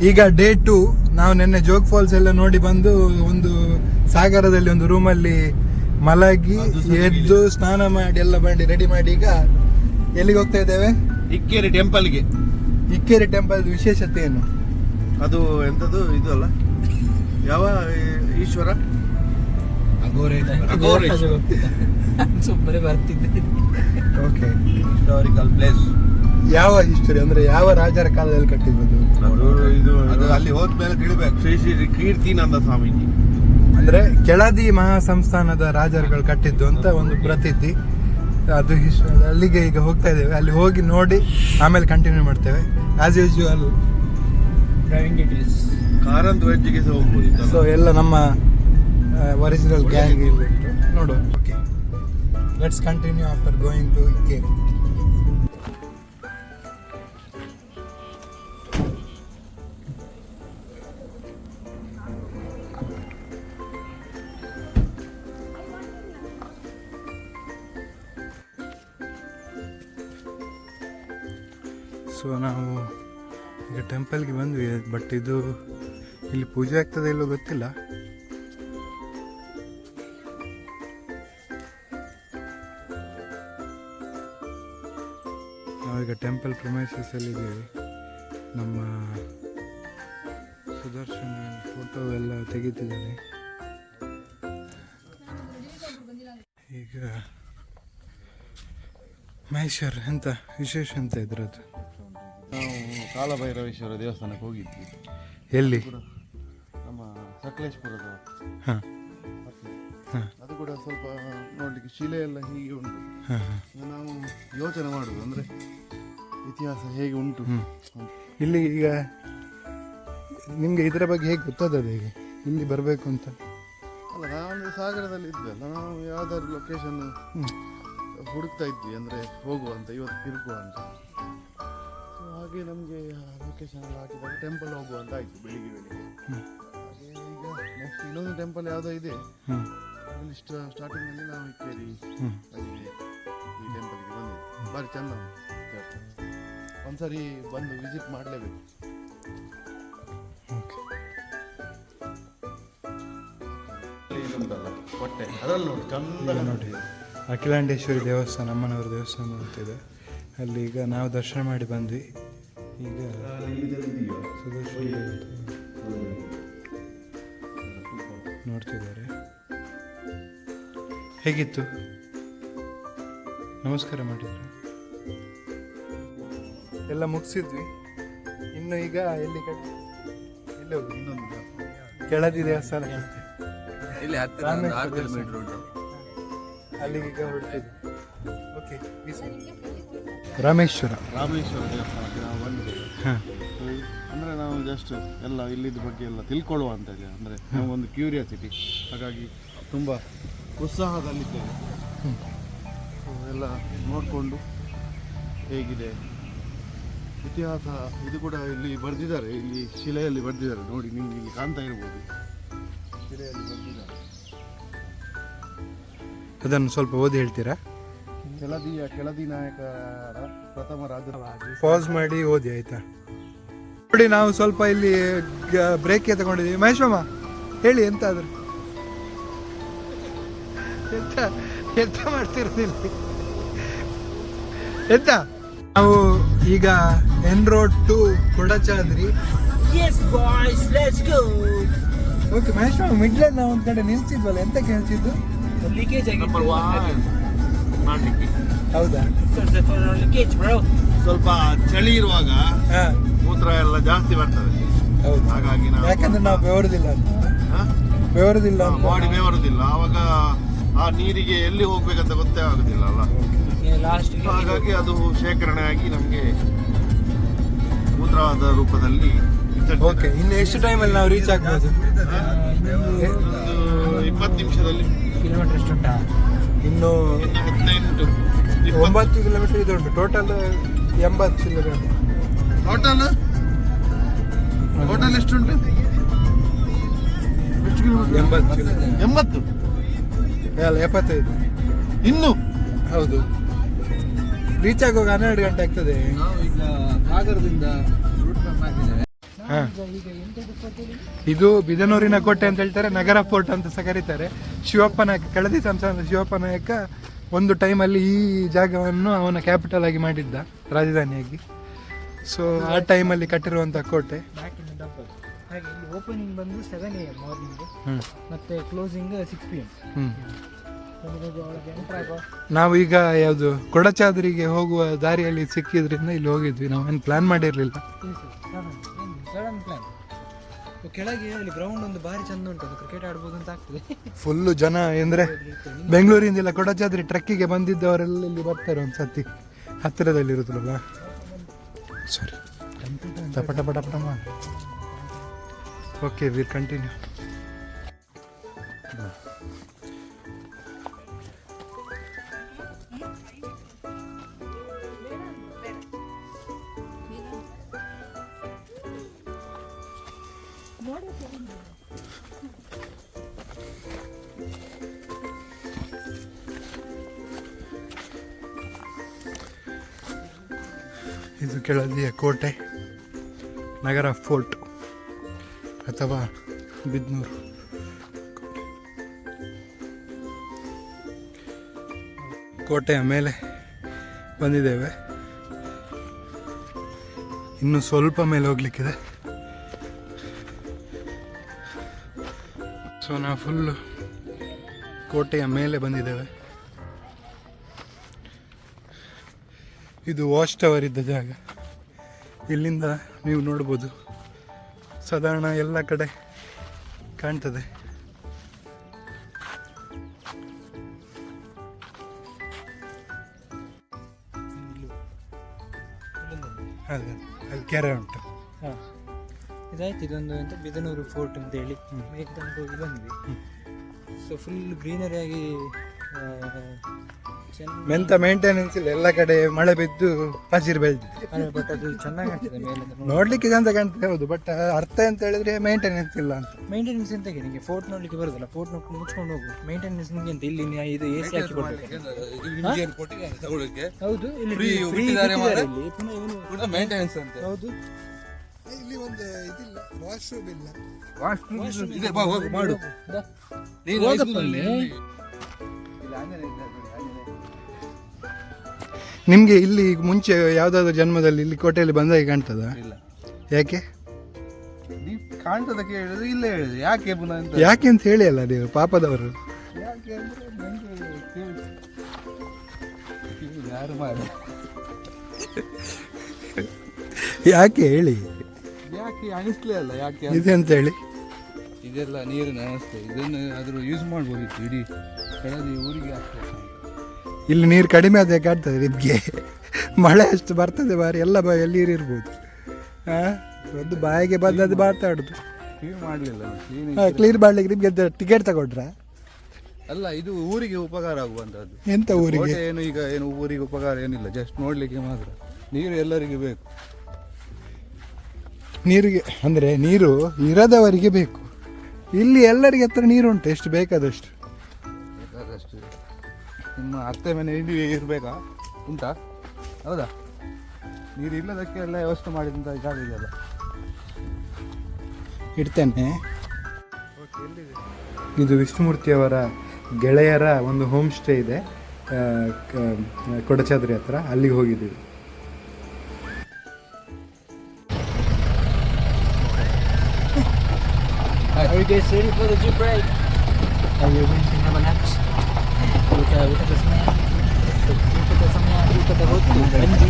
ಈಗ day to ನಾವು ನಿನ್ನೆ ಜೋಗ್ ಫಾಲ್ಸ್ ಎಲ್ಲ ನೋಡಿ ಬಂದು ಒಂದು ಸಾಗರದಲ್ಲಿ ಒಂದು ರೂಮಲ್ಲಿ ಮಲಗಿ ಎದ್ದು ಸ್ನಾನ ಮಾಡಿ ಎಲ್ಲ ಮಾಡಿ ರೆಡಿ ಮಾಡಿ ಈಗ ಎಲ್ಲಿಗೆ ಹೋಗ್ತಾ ಇದ್ದೇವೆ? ಇಕ್ಕೇರಿ ಟೆಂಪಲ್ಗೆ ಇಕ್ಕೇರಿ ಟೆಂಪಲ್ ವಿಶೇಷತೆ ಏನು? ಅದು ಎಂಥದ್ದು ಇದು ಅಲ್ಲ. ಯಾವ ಈಶ್ವರ? ಬರ್ತಿದ್ದೆ. ಓಕೆ ಹಿಸ್ಟಾರಿಕಲ್ ಪ್ಲೇಸ್ ಯಾವ ಹಿಸ್ಟರಿ ಅಂದ್ರೆ ಯಾವ ರಾಜರ ಕಾಲದಲ್ಲಿ ಕಟ್ಟಿರೋದು ಅದು ಇದು ಅದು ಅಲ್ಲಿ ಹೋದ್ಮೇಲೆ ತಿಳಿಬೇಕು. ಶ್ರೀ ಶ್ರೀ ಕೀರ್ತಿನಂದ ಸ್ವಾಮೀಜಿ. ಅಂದ್ರೆ ಕೆಳದಿ ಮಹಾ ಸಂಸ್ಥಾನದ ರಾಜರುಗಳು ಕಟ್ಟಿದ್ದು ಅಂತ ಒಂದು ಪ್ರತೀತಿ. ಅದು ಹಿಸ್- ಅಲ್ಲಿಗೆ ಈಗ ಹೋಗ್ತಾ ಇದ್ದೇವೆ. ಅಲ್ಲಿ ಹೋಗಿ ನೋಡಿ ಆಮೇಲೆ ಕಂಟಿನ್ಯೂ ಮಾಡ್ತೇವೆ. As usual driving it is Karanth ವೆಜ್ಜಿಗೆ ಸಹ ಹೋಗ್ಬೋದು ಸೊ ಎಲ್ಲ ನಮ್ಮ ಒರಿಜಿನಲ್ ಗ್ಯಾಂಗ್ ನೋಡುವ. Okay let's continue after going to Ikkeri ಟೆಂಪಲ್ಗೆ ಬಂದ್ವಿ ಬಟ್ ಇದು ಇಲ್ಲಿ ಪೂಜೆ ಆಗ್ತದೆ ಇಲ್ಲೋ ಗೊತ್ತಿಲ್ಲ. ನಾವೀಗ ಟೆಂಪಲ್ ಪ್ರೊಮೈಸಸ್ ಅಲ್ಲಿ ಇದ್ದೀವಿ. ನಮ್ಮ ಸುದರ್ಶನ ಫೋಟೋ ಎಲ್ಲ ತೆಗಿತಿದ್ದಾನೆ. ಈಗ ಮಹೇಶ್ವರ್, ಎಂತ ವಿಶೇಷ ಅಂತ ಇದ್ರದ್ದು? ಕಾಲಭೈರವೇಶ್ವರ ದೇವಸ್ಥಾನಕ್ಕೆ ಹೋಗಿದ್ವಿ. ಎಲ್ಲಿ? ನಮ್ಮ ಸಕಲೇಶ್ಪುರದ ಹಾಂ. ಅದು ಕೂಡ ಸ್ವಲ್ಪ ನೋಡಲಿಕ್ಕೆ ಶಿಲೆ ಎಲ್ಲ ಹೀಗೆ ಉಂಟು. ನಾವು ಯೋಚನೆ ಮಾಡುದು ಅಂದ್ರೆ ಇತಿಹಾಸ ಹೇಗೆ ಉಂಟು ಇಲ್ಲಿ ಈಗ ನಿಮಗೆ ಇದರ ಬಗ್ಗೆ ಹೇಗೆ ಗೊತ್ತಾದದ್ದು ಹೇಗೆ? ಇಲ್ಲಿ ಬರಬೇಕು ಅಂತ. ಅಲ್ಲ ನಾನು ಸಾಗರದಲ್ಲಿ ಇದ್ದೆ ಅಲ್ಲ ನಾವು ಯಾವ್ದಾದ್ರು ಲೊಕೇಶನ್. ಹುಡುಕ್ತಾ ಇದ್ವಿ ಅಂದ್ರೆ ಹೋಗುವ ಅಂತ ಇವತ್ತು ತಿರುಗುವ ಅಂತ. ಹಾಗೆ ನಮಗೆ ಲೊಕೇಶನ್ ಎಲ್ಲ ಹಾಕಿದಾಗ ಟೆಂಪಲ್ ಹೋಗುವ ಅಂತ ಆಯ್ತು ಬೆಳಿಗ್ಗೆ ಬೆಳಿಗ್ಗೆ. ಹ್ಮ್. ಹಾಗೆ ಈಗ ನೆಕ್ಸ್ಟ್ ಇನ್ನೊಂದು ಟೆಂಪಲ್ ಯಾವುದೋ ಇದೆ. ಹ್ಞೂ ಅಲ್ಲಿ ಸ್ಟಾರ್ಟಿಂಗಲ್ಲಿ ನಾವು ಇಕ್ಕೇರಿ. ಅಲ್ಲಿ ಈ ಟೆಂಪಲ್ಗೆ ಬಂದು ಭಾರಿ ಚಂದ. ಒಂದ್ಸರಿ ಬಂದು ವಿಸಿಟ್ ಮಾಡಲೇಬೇಕು. ಓಕೆ ಹೊಟ್ಟೆ. ಅದ್ರಲ್ಲಿ ನೋಡಿ ಚಂದ ನೋಡಿ. ಅಖಿಲಾಂಡೇಶ್ವರಿ ದೇವಸ್ಥಾನ ಅಮ್ಮನವರ ದೇವಸ್ಥಾನ ಅಂತಿದೆ ಅಲ್ಲಿ ಈಗ ನಾವು ದರ್ಶನ ಮಾಡಿ ಬಂದ್ವಿ. ಈಗ ಸುದರ್ಶನ ನೋಡ್ತಿದ್ದಾರೆ. ಹೇಗಿತ್ತು? ನಮಸ್ಕಾರ ಮಾಡಿದ್ರು. ಎಲ್ಲ ಮುಗಿಸಿದ್ವಿ. ಇನ್ನು ಈಗ ಎಲ್ಲಿ ಕಡೆ? ಎಲ್ಲಿ ಹೋಗಿ ಇನ್ನೊಂದು ಕೆಳದಿ ದೇವಸ್ಥಾನ ಇಲ್ಲಿ ಹತ್ತಿರ ಕಿಲೋಮೀಟರ್ ಉಂಟು. ಅಲ್ಲಿಗೆ ಈಗ ಹೊರಟಿದ್ವಿ ಓಕೆ ರಾಮೇಶ್ವರ. ರಾಮೇಶ್ವರ ದೇವಸ್ಥಾನಕ್ಕೆ ನಾವು ಬಂದಿದ್ದೇವೆ ಹಾಂ. ಅಂದರೆ ನಾವು ಜಸ್ಟ್ ಎಲ್ಲ ಇಲ್ಲಿದ್ದ ಬಗ್ಗೆ ಎಲ್ಲ ತಿಳ್ಕೊಳ್ಳುವ ಅಂತ ಇದೆ. ಅಂದರೆ ಒಂದು ಕ್ಯೂರಿಯಾಸಿಟಿ ಹಾಗಾಗಿ ತುಂಬ ಉತ್ಸಾಹದಲ್ಲಿದ್ದೇವೆ. ಎಲ್ಲ ನೋಡಿಕೊಂಡು ಹೇಗಿದೆ. ಇತಿಹಾಸ ಇದು ಕೂಡ ಇಲ್ಲಿ ಬರೆದಿದ್ದಾರೆ. ಇಲ್ಲಿ ಶಿಲೆಯಲ್ಲಿ ಬರೆದಿದ್ದಾರೆ. ನೋಡಿ ನಿಮ್ಗೆ ಇಲ್ಲಿ ಕಾಣ್ತಾ ಇರ್ಬೋದು. ಶಿಲೆಯಲ್ಲಿ ಬರೆದಿದ್ದಾರೆ. ಅದನ್ನು ಸ್ವಲ್ಪ ಓದಿ ಹೇಳ್ತೀರಾ? ಕೆಳದಿಯ ಕೆಳದಿ ನಾಯಕರ ಪ್ರಥಮ ರಾಜ ಪಾಸ್ ಮಾಡಿ ಓದಿ ಆಯ್ತಾ? ನೋಡಿ ನಾವು ಸ್ವಲ್ಪ ಇಲ್ಲಿ ಬ್ರೇಕ್ ತಗೊಂಡಿದ್ದೀವಿ ಮಹೇಶ್ವಮ್ಮ ಹೇಳಿ ಎಂತ ಆದ್ರೆ ಎಂತ ಎಂತ ಮಾಡ್ತಿರೋದಿಲ್ಲ? ಎಂತ? ನಾವು ಈಗ on road to Kodachadri. Yes, boys, let's go. Okay Maheshwamma ಮಿಡ್ಲಲ್ಲಿ ನಾವು ಒಂದ್ ಕಡೆ ನಿಲ್ಸಿದ್ವಲ್ಲ ಎಂತ ಕೇಳ್ತಿದ್ದು? ಲೀಕೇಜ್ ಆಗಿ. ಮಾಡಲಿಕ್ಕೆ. ಹೌದಾ. ಸ್ವಲ್ಪ ಚಳಿ ಇರುವಾಗ ಹಾ. ಮೂತ್ರ ಎಲ್ಲ ಜಾಸ್ತಿ ಬರ್ತದೆ. ಹೌದು. ಹಾಗಾಗಿ ನಾವು ಯಾಕಂದ್ರೆ ನಾವು ಬೆವರುದಿಲ್ಲ? ಬೆವರುದಿಲ್ಲ ಬಾಡಿ ಬರುದಿಲ್ಲ ಆವಾಗ ಆ ನೀರಿಗೆ ಎಲ್ಲಿ ಹೋಗ್ಬೇಕಂತ ಗೊತ್ತೇ ಆಗುದಿಲ್ಲ ಅಲ್ಲ. ಹಾಗಾಗಿ ಅದು ಶೇಖರಣೆ ಆಗಿ ನಮಗೆ ಮೂತ್ರವಾದ ರೂಪದಲ್ಲಿ ಓಕೆ ಇನ್ನು ಎಷ್ಟು ಟೈಮಲ್ಲಿ ನಾವು ರೀಚ್ ಆಗ್ಬೋದು? ಒಂದು ಇಪ್ಪತ್ತು ನಿಮಿಷದಲ್ಲಿ. ಕಿಲೋಮೀಟರ್ ಎಷ್ಟು ಉಂಟಾ? ಇನ್ನು ಇನ್ನು ಹದಿನೆಂಟು ಒಂಬತ್ತು ಕಿಲೋಮೀಟರ್ ಇದು ಉಂಟು. ಟೋಟಲ್ ಎಂಬತ್ತು ಕಿಲೋಮೀಟರ್. ಟೋಟಲ್ ಟೋಟಲ್ ಎಷ್ಟುಂಟು ಎಷ್ಟು ಕಿಲೋಮೀಟರ್ ಎಂಬತ್ತು ಚಿಲ್ಲರೆ ಎಂಬತ್ತು? ಅಲ್ಲ ಎಪ್ಪತ್ತೈದು. ಇನ್ನು? ಹೌದು. ರೀಚ್ ಆಗುವಾಗ ಹನ್ನೆರಡು ಗಂಟೆ ಆಗ್ತದೆ. ಈಗ ಸಾಗರದಿಂದ ರೂಟ್ ಮ್ಯಾಪ್ ಹಾಕಿದ್ದೇವೆ? ಇದು ಬಿದನೂರಿನ ಕೋಟೆ ಅಂತ ಹೇಳ್ತಾರೆ ನಗರ ಫೋರ್ಟ್ ಅಂತ ಸಹ ಕರೀತಾರೆ. ಶಿವಪ್ಪ ನಾಯಕ ಕೆಳದಿ ಸಂಸ್ಥಾನದ ಶಿವಪ್ಪ ನಾಯಕ ಒಂದು ಟೈಮಲ್ಲಿ ಈ ಜಾಗವನ್ನು ಅವನ ಕ್ಯಾಪಿಟಲ್ ಆಗಿ ಮಾಡಿದ್ದ ರಾಜಧಾನಿಯಾಗಿ. ಸೊ ಆ ಟೈಮಲ್ಲಿ ಕಟ್ಟಿರುವಂಥ ಕೋಟೆ. ಹಾಗೆ ಇಲ್ಲಿ ಓಪನಿಂಗ್ ಬಂದು ಸೆವೆನ್ ಎ ಎಂ ಮಾರ್ನಿಂಗ್ ಮತ್ತೆ ಕ್ಲೋಸಿಂಗ್ ಸಿಕ್ಸ್ ಪಿ ಎಂ ಯಾವುದು ಕೊಡಚಾದ್ರಿಗೆ ಹೋಗುವ ದಾರಿಯಲ್ಲಿ ಸಿಕ್ಕಿದ್ರಿಂದ ಇಲ್ಲಿ ಹೋಗಿದ್ವಿ. ನಾವೇನು ಪ್ಲಾನ್ ಮಾಡಿರಲಿಲ್ಲ. ಸಡನ್ ಪ್ಲಾನ್ ಕೆಳಗೆ ಅಲ್ಲಿ ಗ್ರೌಂಡ್ ಒಂದು ಭಾರಿ ಚಂದ ಉಂಟು. ಕ್ರಿಕೆಟ್ ಆಡ್ಬೋದು ಅಂತ ಆಗ್ತದೆ. ಫುಲ್ಲು ಜನ ಅಂದರೆ ಬೆಂಗಳೂರಿಂದೆಲ್ಲ ಕೊಡಚಾದ್ರಿ ಟ್ರಕ್ಕಿಗೆ ಬಂದಿದ್ದವರೆಲ್ಲ ಇಲ್ಲಿ ಬರ್ತಾರೆ ಒಂದು ಸತಿ ಹತ್ತಿರದಲ್ಲಿರುತ್ತಲ್ಲ ಸಾರಿ ಪಟ ಪಟ ಪಟ ಓಕೆ ವಿಲ್ ಕಂಟಿನ್ಯೂ ಇದು ಕೆಳದಿಯ ಕೋಟೆ ನಗರ ಫೋರ್ಟ್ ಅಥವಾ ಬಿದ್ನೂರು ಕೋಟೆಯ ಮೇಲೆ ಬಂದಿದ್ದೇವೆ. ಇನ್ನು ಸ್ವಲ್ಪ ಮೇಲೆ ಹೋಗ್ಲಿಕ್ಕಿದೆ. ಸೊ ನಾವು ಫುಲ್ಲು ಕೋಟೆಯ ಮೇಲೆ ಬಂದಿದ್ದೇವೆ. ಇದು ವಾಚ್ ಟವರ್ ಇದ್ದ ಜಾಗ. ಇಲ್ಲಿಂದ ನೀವು ನೋಡ್ಬೋದು. ಸಾಧಾರಣ ಎಲ್ಲ ಕಡೆ ಕಾಣ್ತದೆ. ಅದೇ ಅಲ್ಲಿ ಕೆರೆ ಉಂಟು. ಇದಾಯ್ತು ಇದೊಂದು ಅಂತ ಬಿದನೂರು ಫೋರ್ಟ್ ಅಂತ ಹೇಳಿ. ಮೇಕ್ ತನಕ ಹೋಗಿ ಬಂದ್ವಿ. ಸೊ ಫುಲ್ ಗ್ರೀನರಿ ಆಗಿ ಮೆಂತ ಮೇಂಟೆನೆನ್ಸ್ ಇಲ್ಲ ಎಲ್ಲ ಕಡೆ ಮಳೆ ಬಿದ್ದು ಹಸಿರು ಬೆಳೆದಿದೆ. ಬಟ್ ಅದು ಚೆನ್ನಾಗಿ ಕಾಣ್ತದೆ ಮೇಲೆ ನೋಡ್ಲಿಕ್ಕೆ ಅಂತ ಕಾಣ್ತದೆ ಹೌದು ಬಟ್ ಅರ್ಥ ಅಂತ ಹೇಳಿದ್ರೆ ಮೇಂಟೆನೆನ್ಸ್ ಇಲ್ಲ ಅಂತ. ಮೇಂಟೆನೆನ್ಸ್ ಎಂತ ನಿಮಗೆ ಫೋರ್ಟ್ ನೋಡ್ಲಿಕ್ಕೆ ಬರುದಲ್ಲ ಫೋರ್ಟ್ ನೋಡ್ಕೊಂಡು ಮುಚ್ಕೊಂಡು ಹೋಗು ಮೇಂಟೆನೆನ್ಸ್ ನಿಮಗೆ ಅಂತ ಇಲ್ಲಿ ನೀವು ಇದು ಎ ಸಿ ಹಾಕಿ ಕೊಡ್ಬೇಕು ಹೌದು ಇಲ್ಲಿ ಮೇಂಟೆನೆನ್ಸ್ ಅಂತೆ. ಹೌದು. ಇಲ್ಲಿ ಒಂದು ಇದಿಲ್ಲ ವಾಶ್ರೂಮ್ ಇಲ್ಲ. ವಾಶ್ರೂಮ್ ಇದೆ. ಬಾ ಹೋಗು ಮಾಡು. ನೀನು ಹೋಗಪ್ಪಲ್ಲಿ ನಿಮಗೆ ಇಲ್ಲಿ. ನಿಮ್ಗೆ ಇಲ್ಲಿ ಮುಂಚೆ ಯಾವ್ದಾದ್ರು ಜನ್ಮದಲ್ಲಿ ಇಲ್ಲಿ ಕೋಟೆಯಲ್ಲಿ ಬಂದಾಗ ಕಾಣ್ತದ? ಇಲ್ಲ. ಯಾಕೆ? ನೀವು ಕಾಣ್ತದ ಕೇಳಿದ್ರೆ ಇಲ್ಲ ಹೇಳಿದೆ. ಯಾಕೆ ಪುನಃ ಅಂತ? ಯಾಕೆ ಅಂತ ಹೇಳಿ ಅಲ್ಲ ನೀವು ಪಾಪದವರು. ಯಾಕೆ ಅಂದ್ರೆ ನಂಗೆ ಕೇಳಿ ಕೇಳಿ. ಯಾರು ಮಾಡಿ. ಯಾಕೆ ಹೇಳಿ? ಯಾಕೆ ಅನಿಸ್ಲೇ ಅಲ್ಲ ಯಾಕೆ ಇದೆ ಅಂತ ಹೇಳಿ. ಇದೆಲ್ಲ ನೀರಿನ ವ್ಯವಸ್ಥೆ ಇದನ್ನು ಆದರೂ ಯೂಸ್ ಮಾಡ್ಬೋದಿತ್ತು ಇಡೀ ಕೆಳದಿ ಊರಿಗೆ ಆಗ್ತದೆ. ಇಲ್ಲಿ ನೀರು ಕಡಿಮೆ ಆದ ಕಾಣ್ತದೆ ನಿಮಗೆ? ಮಳೆ ಅಷ್ಟು ಬರ್ತದೆ ಬಾರಿ ಎಲ್ಲ ಬಾಯಲ್ಲಿ ನೀರು ಇರ್ಬೋದು? ಆ? ಒಂದು ಬಾಯಿಗೆ ಬಂದದ್ದು ಮಾತಾಡುದು. ಕ್ಲೀನ್ ಮಾಡಲಿಲ್ಲ ಕ್ಲೀನ್ ಕ್ಲೀನ್ ಮಾಡ್ಲಿಕ್ಕೆ ನಿಮ್ಗೆ ಟಿಕೆಟ್ ತಗೊಂಡ್ರ? ಅಲ್ಲ ಇದು ಊರಿಗೆ ಉಪಕಾರ ಆಗುವಂಥದ್ದು ಎಂತ ಊರಿಗೆ? ಏನು ಈಗ ಏನು ಊರಿಗೆ ಉಪಕಾರ ಏನಿಲ್ಲ ಜಸ್ಟ್ ನೋಡ್ಲಿಕ್ಕೆ ಮಾತ್ರ. ನೀರು ಎಲ್ಲರಿಗೂ ಬೇಕು. ನೀರಿಗೆ, ಅಂದರೆ ನೀರು ಇರದವರಿಗೆ ಬೇಕು. ಇಲ್ಲಿ ಎಲ್ಲರಿಗೆ ಹತ್ರ ನೀರು ಉಂಟು ಎಷ್ಟು ಬೇಕಾದಷ್ಟು. ಬೇಕಾದಷ್ಟು ನಿಮ್ಮ ಅತ್ತೆ ಮನೆ ಇಲ್ಲಿ ಇರಬೇಕಾ? ಉಂಟಾ? ಹೌದಾ? ನೀರು ಇಲ್ಲದಕ್ಕೆ ಎಲ್ಲ ವ್ಯವಸ್ಥೆ ಮಾಡಿದಂಥ ಜಾಗ ಇದೆಯಲ್ಲ ಇಡ್ತೇನೆ. ಇದು ವಿಷ್ಣುಮೂರ್ತಿಯವರ ಗೆಳೆಯರ ಒಂದು ಹೋಮ್ ಸ್ಟೇ ಇದೆ. ಕೊಡಚಾದ್ರಿ ಹತ್ರ, ಅಲ್ಲಿಗೆ ಹೋಗಿದ್ದೀವಿ. Guys ready for the jeep ride? Are you going to have a lunch? ಊಟ ಊಟದ ಸಮಯ ಊಟದ ಸಮಯ ಊಟದ ಹೊತ್ತು ಗಂಜಿ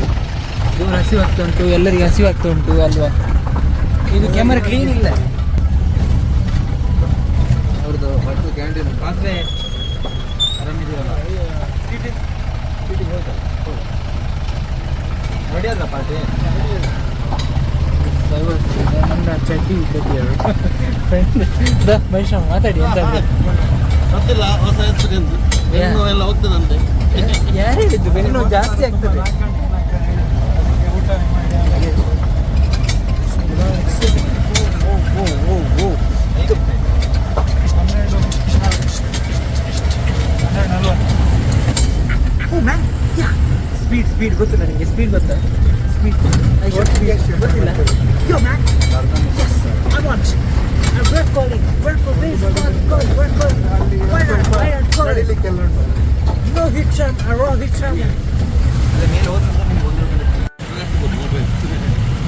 ಇವರು ಹಸಿವಾಗ್ತಾ ಉಂಟು ಎಲ್ಲರಿಗೆ ಹಸಿವಾಗ್ತಾ ಉಂಟು. ಅಲ್ವಾ ಇದು ಕ್ಯಾಮರಾ ಕ್ಲೀನ್ ಇಲ್ಲ ಅವ್ರದ್ದು ಮತ್ತು ಕ್ಯಾಂಟೀನ್ ಮಾತ್ರೆ ಆರಾಮಿದೆಯಲ್ಲ ನಡೆಯಲ್ಲ ಪಾಟಿ ನನ್ನ ಚಡ್ಡಿ ಫ್ರೆಂಡ್ ಮಹೇಶ ಮಾತಾಡಿ ಅಂತ ಗೊತ್ತಿಲ್ಲ ಹೊಸ ಹೆಸರು ಹೆಣ್ಣು ಎಲ್ಲ ಹೋಗ್ತದಂತೆ ಯಾರು ಹೇಳಿದ್ದು ಬೆನ್ನು ಜಾಸ್ತಿ ಆಗ್ತದೆ. ಸ್ಪೀಡ್ ಸ್ಪೀಡ್ ಗೊತ್ತಿಲ್ಲ ನಿಮಗೆ ಸ್ಪೀಡ್ ಗೊತ್ತಾ? me. I should be regular. Yo, man. Yes, I want. Uh, we're calling. We're calling. Please, call, call. We're calling. Why are, why are calling? No hitcham, a raw hitcham.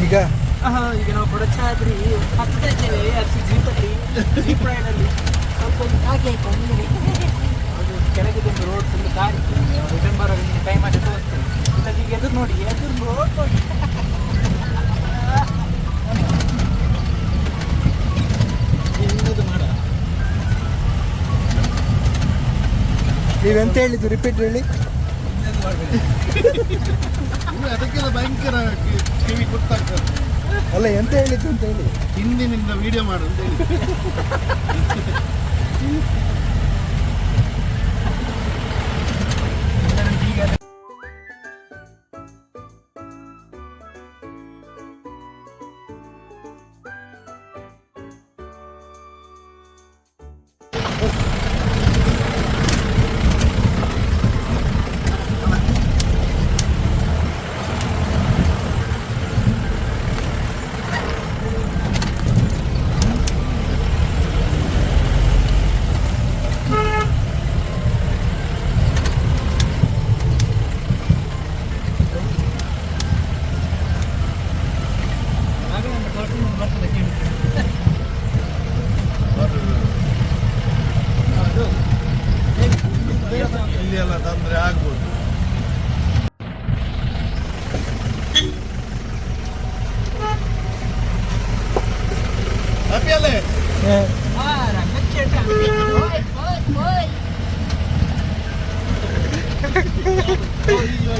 ಈಗ ಈಗ ನಾವು ಬಡಚಾದ್ರಿ ಹತ್ತಿರ ಇದ್ದೇವೆ ಅದು ಜೀಪಲ್ಲಿ jeep ರೈಡಲ್ಲಿ ಸ್ವಲ್ಪ ಒಂದು ಕಾಗೆ ಆಯ್ತು ಒಂದು ಕೆಳಗೆ ರೋಡ್ ಫುಲ್ ಗಾಡಿ ರಿಟರ್ನ್ ಬರೋ ಟೈಮ್ ಆಗಿ ತೋರಿಸ್ತೇನೆ ಅದಕ್ಕೆ ಎದುರು ನೋಡಿ ಎದುರು ರೋಡ್ ನೋಡಿ. ಇನ್ನದು ಮಾಡ. ನೀವೆಂತ ಹೇಳಿದ್ದು? ರಿಪೀಟ್ ಹೇಳಿ. ಇನ್ನು ಅದಕ್ಕೆಲ್ಲ ಭಯಂಕರ ಕಿವಿ ಗೊತ್ತಾಗ್ತದೆ. ಅಲ್ಲ ಎಂತ ಹೇಳಿದ್ದು ಅಂತ ಹೇಳಿ. ಹಿಂದಿನಿಂದ ವಿಡಿಯೋ ಮಾಡು ಅಂತ ಹೇಳಿ.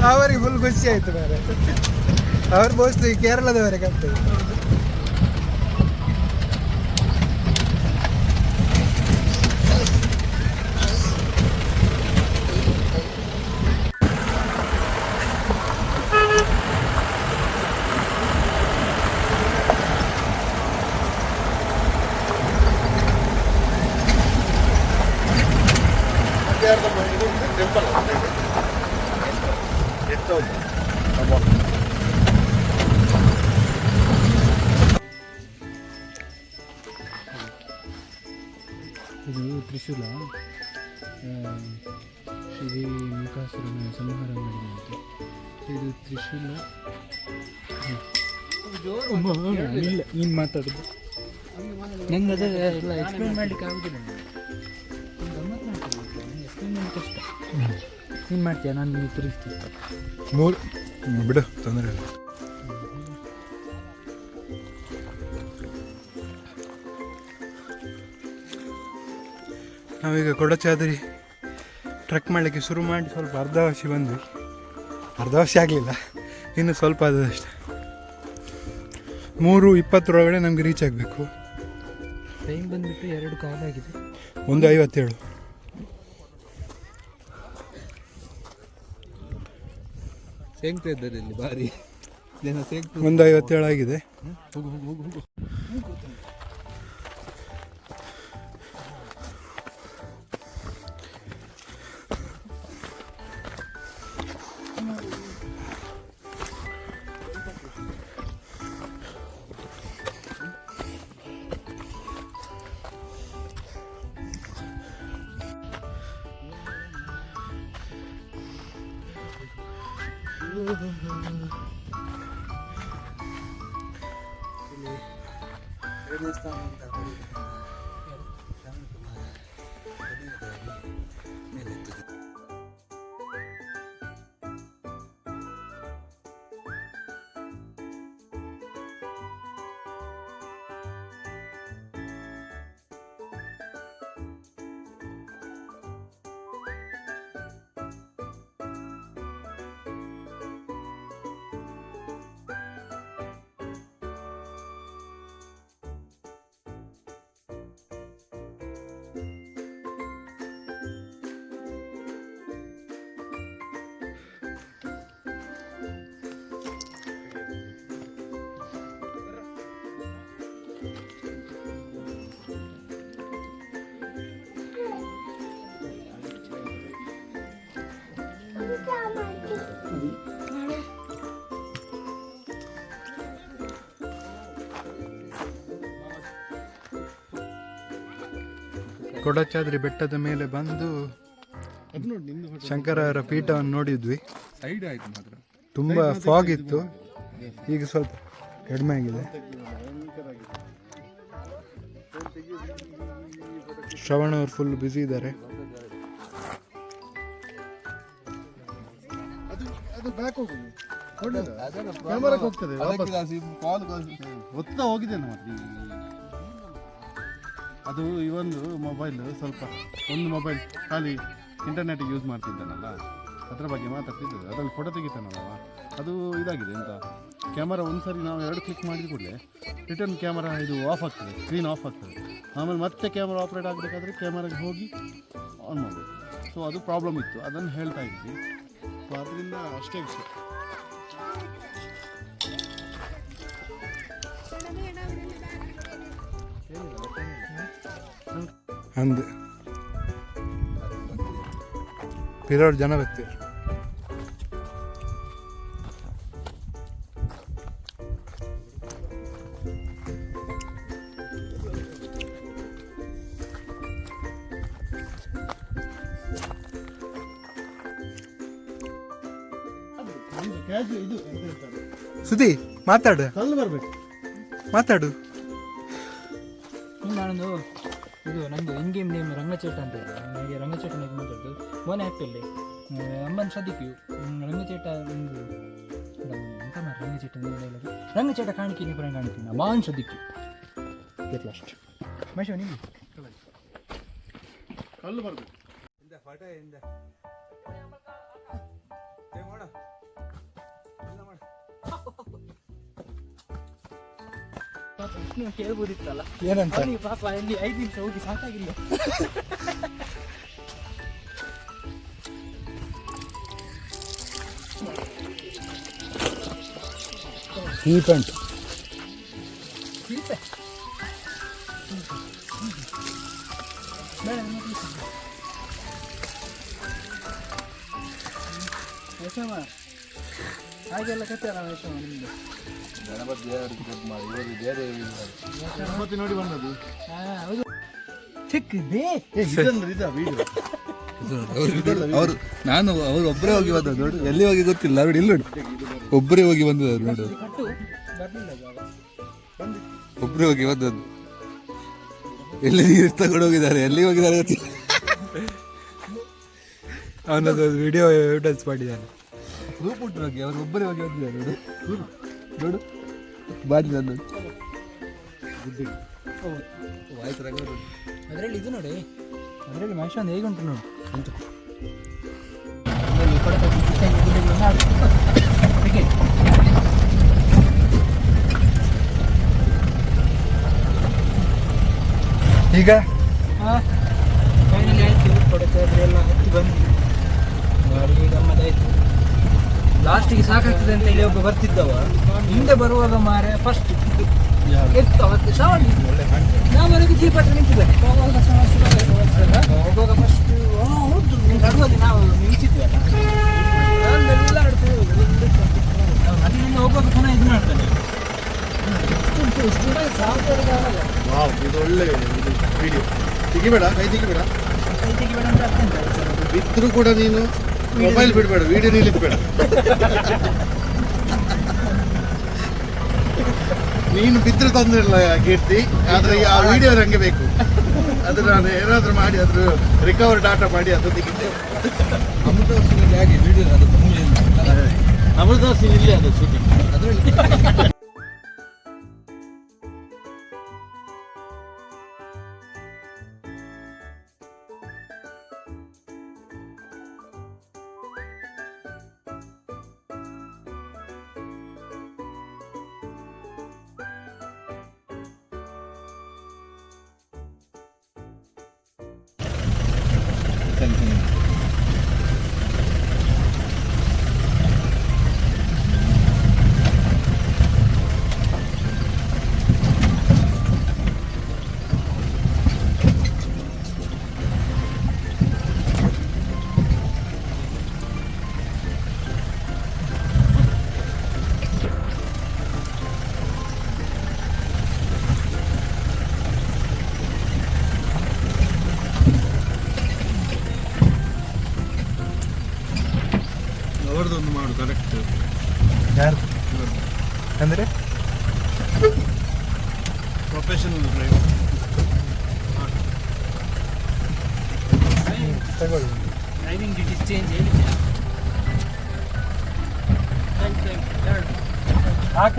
ಅವರಿಗೆ ಫುಲ್ ಖುಷಿ ಆಯ್ತು ಮಾರೆ ಅವ್ರು ಮೋಸ್ಟ್ಲಿ ಕೇರಳದವರೆ ಕಾಣ್ತದೆ ಇದು ತ್ರಿಶೂಲ. ಶ್ರೀ ಮುಖಾಸುರನ ಸಂಹಾರ ಮಾಡಿದಂತೆ ಇದು ತ್ರಿಶೂಲ. ಇಲ್ಲ ನೀನು ಮಾತಾಡೋದು ನಂಗೆ ಅದೇ ಎಲ್ಲ ಎಕ್ಸ್ಪ್ಲೇನ್ ಮಾಡ್ಲಿಕ್ಕೆ ಆಗೋದಿಲ್ಲ ಎಕ್ಸ್ಪ್ಲೇನ್ ಮಾಡಿ ಕಷ್ಟ ನೀನು ಮಾಡ್ತೀಯ? ನಾನು ನಿಮಗೆ ತಿರುಗಿಸ್ತೀನಿ ಮೂರು ಬಿಡು ತೊಂದರೆ ಇಲ್ಲ. ನಾವೀಗ ಕೊಡಚಾದ್ರಿ ಟ್ರೆಕ್ ಮಾಡಲಿಕ್ಕೆ ಶುರು ಮಾಡಿ ಸ್ವಲ್ಪ ಅರ್ಧ ವರ್ಷ ಬಂದ್ವಿ. ಅರ್ಧವಾಸಿ ಆಗಲಿಲ್ಲ ಇನ್ನು ಸ್ವಲ್ಪ ಆದದಷ್ಟೆ. ಮೂರು ಇಪ್ಪತ್ತರೊಳಗಡೆ ನಮಗೆ ರೀಚ್ ಆಗಬೇಕು. ಟೈಮ್ ಬಂದುಬಿಟ್ಟು ಎರಡು ಕಾಲಾಗಿದೆ ಒಂದು ಐವತ್ತೇಳು. ಸೇಗ್ತಾ ಇದ್ದಾರೆ ಇಲ್ಲಿ ಬಾರಿ. ಜನ ಸೇಗ್ತು ಒಂದು ಐವತ್ತೇಳು ಆಗಿದೆ ಹೋಗು ಹೋಗು ಹೋಗು ಕೊಡಚಾದ್ರಿ ಬೆಟ್ಟದ ಮೇಲೆ ಬಂದು ಅದು ನೋಡಿ ನಿಂದು ಶಂಕರರ ಪೀಠವನ್ನು ನೋಡಿದ್ವಿ. ಸೈಡ್ ಆಯ್ತು ಮಾತ್ರ ತುಂಬ ಫಾಗ್ ಇತ್ತು. ಈಗ ಸ್ವಲ್ಪ ಕಡಿಮೆ ಆಗಿದೆ. ಶ್ರವಣ ಅವ್ರು ಫುಲ್ ಬ್ಯುಸಿ ಇದ್ದಾರೆ ಹೋಗ್ತದೆ. ಹೋಗುದು ಅದು ಇವೊಂದು ಮೊಬೈಲ್ ಸ್ವಲ್ಪ, ಒಂದು ಮೊಬೈಲ್ ಖಾಲಿ ಇಂಟರ್ನೆಟ್ ಯೂಸ್ ಮಾಡ್ತಿದ್ದಾನಲ್ಲ, ಅದರ ಬಗ್ಗೆ ಮಾತಾಡ್ತಿದ್ದೆ ಅದರಲ್ಲಿ ಫೋಟೋ ತೆಗಿತಾನಲ್ಲ ಅದು ಇದಾಗಿದೆ ಅಂತ. ಕ್ಯಾಮರಾ ಒಂದ್ಸರಿ ನಾವು ಎರಡು ಕ್ಲಿಕ್ ಮಾಡಿದ ಕೂಡಲೇ ರಿಟರ್ನ್ ಕ್ಯಾಮರಾ ಇದು ಆಫ್ ಆಗ್ತದೆ ಸ್ಕ್ರೀನ್ ಆಫ್ ಆಗ್ತದೆ. ಆಮೇಲೆ ಮತ್ತೆ ಕ್ಯಾಮರಾ ಆಪ್ರೇಟ್ ಆಗಬೇಕಾದ್ರೆ ಕ್ಯಾಮರಾಗೆ ಹೋಗಿ ಆನ್ ಮಾಡಬೇಕು. ಸೊ ಅದು ಪ್ರಾಬ್ಲಮ್ ಇತ್ತು, ಅದನ್ನು ಹೇಳ್ತಾ ಇದ್ವಿ. ಸೊ ಅದರಿಂದ ಅಷ್ಟೇ ವಿಷಯ. ಅಂದ್. ಪಿರೋಡ್ ಜನ ಹೇಳ್ತಾರೆ ಸುದಿ ಮಾತಾಡು. ಮಾತಾಡು ಇದು ನಂದು ಇನ್ ಗೇಮ್ ನೇಮ್ ರಂಗಚೇಟ ಅಂತ ಇದೆ. ನನಗೆ ರಂಗಚೇಟ ನೇಮ್ ಮಾತಾಡೋದು ಮೋನೆ ಆ್ಯಪಲ್ಲಿ ಅಮ್ಮನ ಸದಿಕ್ಕು ರಂಗಚೇಟ ಒಂದು ಎಂತ ಮಾಡಿ ರಂಗಚೇಟ ನೇಮ್ ಹೇಳೋದು. ರಂಗಚೇಟ ಕಾಣಿಕೆ ನೀವು ಪುರಾಣ ಕಾಣಿಕೆ ಮಾನ್ ಸದಿಕ್ಕು ಗೆಟ್ ಲಾಸ್ಟ್ ಮೈಶೋ ನೀವು ಕಲ್ಲು ಬರಬೇಕು. ವಿಷ್ಣು ಕೇಳ್ಬೋದಿತ್ತಲ್ಲ? ಏನಂತ? ಅವನಿಗೆ ಪಾಪ ಅಲ್ಲಿ ಐದು ನಿಮಿಷ ಹೋಗಿ ಸಾಕಾಗಿಲ್ಲ. ಈ ಪ್ಯಾಂಟ್ ಹಾಗೆಲ್ಲ ಕಟ್ಟಾರ ಯಶಮ ನಿಮ್ದು. ಗಣಪತಿ ದೇವರಿಗೆ ಇದು ಮಾಡಿ ಇವರು ಬೇರೆ ಗಣಪತಿ ನೋಡಿ ಬಂದದ್ದು. ಹಾ ಹೌದು. ಸಿಕ್ಕಿದೆ ಏ ಇದಲ್ಲ ಇದ ವೀಡಿಯೋ ಅವರು ನಾನು ಅವರು ಒಬ್ಬರೇ ಹೋಗಿ ಬಂದದ್ದು ನೋಡು. ಎಲ್ಲಿ ಹೋಗಿ ಗೊತ್ತಿಲ್ಲ. ನೋಡಿ ಇಲ್ಲಿ ನೋಡಿ. ಒಬ್ಬರೇ ಹೋಗಿ ಬಂದದ್ದು ನೋಡು. ಒಬ್ಬರೇ ಹೋಗಿ ಬಂದದ್ದು. ಎಲ್ಲಿ ನೀರು ತಗೊಂಡು ಹೋಗಿದ್ದಾರೆ? ಎಲ್ಲಿ ಹೋಗಿದ್ದಾರೆ ಗೊತ್ತಿಲ್ಲ. ಅವನದು ವಿಡಿಯೋ ಎವಿಡೆನ್ಸ್ ಮಾಡಿದ್ದಾನೆ. ಗ್ರೂಪ್ ಹುಟ್ಟು ಹೋಗಿ ಅವರು ಒಬ್ಬರೇ ಹೋಗಿ ಬಂದಿದ್ದಾರೆ ನೋಡು. ನೋಡು. ಬಾಡಿ ನನ್ನ ಆಯ್ತು ರಂಗ ಅದರಲ್ಲಿ ಇದು ನೋಡಿ. ಅದರಲ್ಲಿ ಮನುಷ್ಯ ಒಂದು ಹೇಗೆ ಉಂಟು ನೋಡಿ. ಅಂತ ಈಗ? ಫೈನಲಿ ಆಯ್ತು ಕೊಡಚಾದ್ರೆ ಎಲ್ಲ ಹತ್ತಿ ಬಂದು ಗಾಡಿಗೆ ಗಮ್ಮತ್ತಾಯ್ತು ಲಾಸ್ಟಿಗೆ ಸಾಕಾಗ್ತದೆ ಅಂತ ಹೇಳಿ ಒಬ್ಬ ಬರ್ತಿದ್ದವ. ಹಿಂದೆ ಬರುವಾಗ ಮಾರೆ ಫಸ್ಟ್ ಎತ್ತು ಅವತ್ತು ನಾವರೆಗೆ ಜೀಪ್ ಹತ್ರ ನಿಂತಿದ್ದೇವೆ. ಹೋಗುವಾಗ ಫಸ್ಟ್ ಹೌದು ನಡುವಲ್ಲಿ ನಾವು ನಿಲ್ಸಿದ್ವಲ್ಲ ಎಲ್ಲ ಆಡ್ತೇವೆ ಹೋಗುವಾಗ ಪುನಃ ಇದು ಮಾಡ್ತಾನೆ ಇದು ಒಳ್ಳೆ ವಿಡಿಯೋ ತೆಗಿಬೇಡ ಕೈ ತೆಗಿಬೇಡ ಕೈ ತೆಗಿಬೇಡ ಅಂತ ಅರ್ಥ ಬಿದ್ದರೂ ಕೂಡ ನೀನು ಮೊಬೈಲ್ ಬಿಡಬೇಡ ವಿಡಿಯೋ ನಿಲ್ಲಿಸಬೇಡ ನೀನು ಬಿದ್ರೆ ತೊಂದರೆ ಇಲ್ಲ ಕೀರ್ತಿ ಆದ್ರೆ ಆ ವಿಡಿಯೋ ನಂಗೆ ಬೇಕು. ಅದು ನಾನು ಏನಾದರೂ ಮಾಡಿ ಅದ್ರ ರಿಕವರ್ ಡಾಟಾ ಮಾಡಿ ಅದು ಅಮೃತವರ್ಷದಲ್ಲಿ ಹಾಗೆ ವಿಡಿಯೋ ಅದು. ಅಮೃತವಾಸಿ ಇಲ್ಲಿ ಅದು ಶೂಟಿಂಗ್ ಅದರಲ್ಲಿ.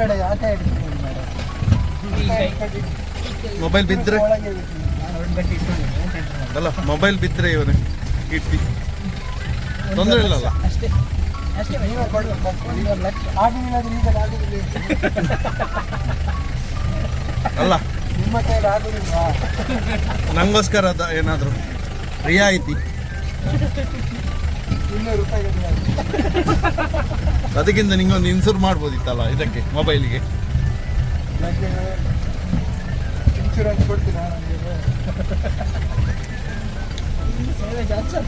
ಕಡೆ ಆ. ಮೊಬೈಲ್ ಬಿದ್ದರೆ ಇಲ್ಲ. ಅಲ್ಲ ಮೊಬೈಲ್ ಬಿದ್ರೆ ಇವನೇ? ಇಟ್ಟು ತೊಂದರೆ ಇಲ್ಲಲ್ಲ ಅಷ್ಟೇ ಅಷ್ಟೇ ಅಲ್ಲ. ನಿಮ್ಮ ಆಗುದಿಲ್ವಾ ನಂಗೋಸ್ಕರ ಅದ ಏನಾದರೂ. ರಿಯಾಯಿತಿ. ಅದಕ್ಕಿಂತ ನಿಂಗೊಂದು ಇನ್ಸೂರ್ ಮಾಡ್ಬೋದಿತ್ತಲ್ಲ ಇದಕ್ಕೆ ಮೊಬೈಲಿಗೆ ಇನ್ಶೂರೆನ್ಸ್ ಕೊಡ್ತೀರಾ ಜಾಸ್ತಿ